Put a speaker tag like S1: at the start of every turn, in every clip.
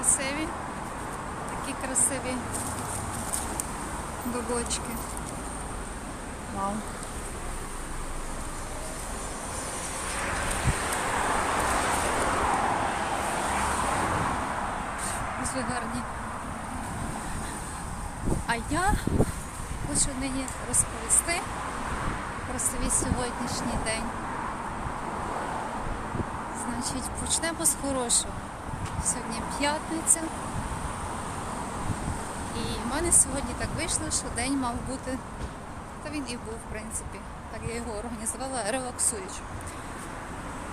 S1: красиві. Такі красиві бабочки. Вау. Дуже гарні. А я хочу нині розповісти про свій сьогоднішній день. Значить, почнемо з хорошого. Сьогодні п'ятниця. І в мене сьогодні так вийшло, що день мав бути, та він і був, в принципі. Так я його організувала релаксуючи.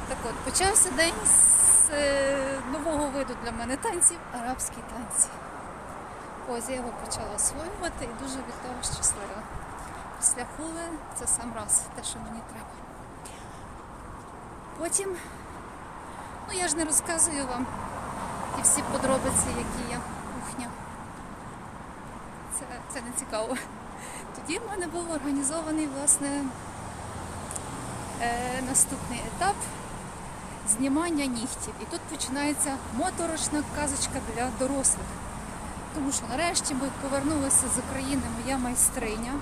S1: Так от, почався день з е, нового виду для мене танців арабські танці. Ось я його почала освоювати і дуже від того щаслива. Після хули це сам раз, те, що мені треба. Потім, ну я ж не розказую вам ті всі подробиці, які є кухня. Це, це не цікаво. Тоді в мене був організований власне е, наступний етап знімання нігтів. І тут починається моторошна казочка для дорослих. Тому що нарешті ми повернулися з України моя майстриня.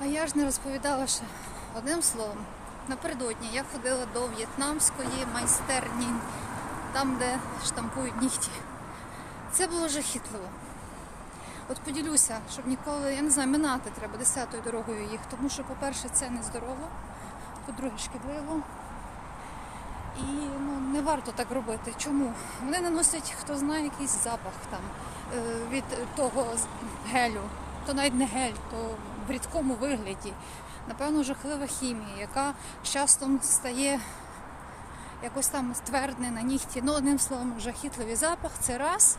S1: А я ж не розповідала ще одним словом. Напередодні я ходила до в'єтнамської майстерні, там, де штампують нігті. Це було жахітливо. От поділюся, щоб ніколи, я не знаю, минати треба десятою дорогою їх, тому що, по-перше, це нездорово, по-друге, шкідливо. І ну, не варто так робити. Чому? Вони наносять, хто знає, якийсь запах там е, від того гелю. То навіть не гель, то в рідкому вигляді. Напевно, жахлива хімія, яка з часом стає якось там твердне на нігті. Ну, одним словом, жахітливий запах це раз.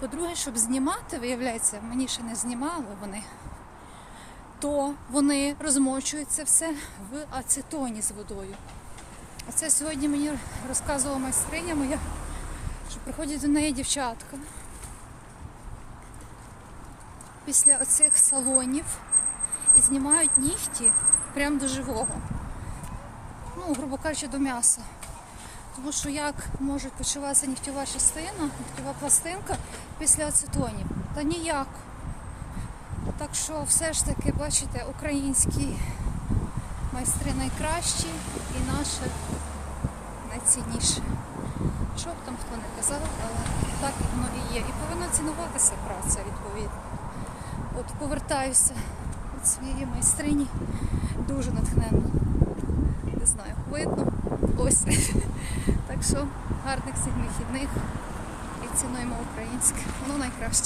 S1: По-друге, щоб знімати, виявляється, мені ще не знімали вони, то вони розмочують це все в ацетоні з водою. Оце сьогодні мені розказувала майстриня моя, що приходять до неї дівчатка. Після оцих салонів і знімають нігті прямо до живого. Ну, грубо кажучи, до м'яса. Тому що як може почуватися нігтєва частина, нігтєва пластинка після ацетонів? Та ніяк. Так що все ж таки, бачите, українські майстри найкращі і наше найцінніше. Що б там хто не казав, але так воно і є. І повинна цінуватися праця відповідно. От повертаюся своєї майстрині дуже натхненно. Не знаю, видно. Ось. Так що гарних всіх вихідних і цінуємо українське. Воно найкраще.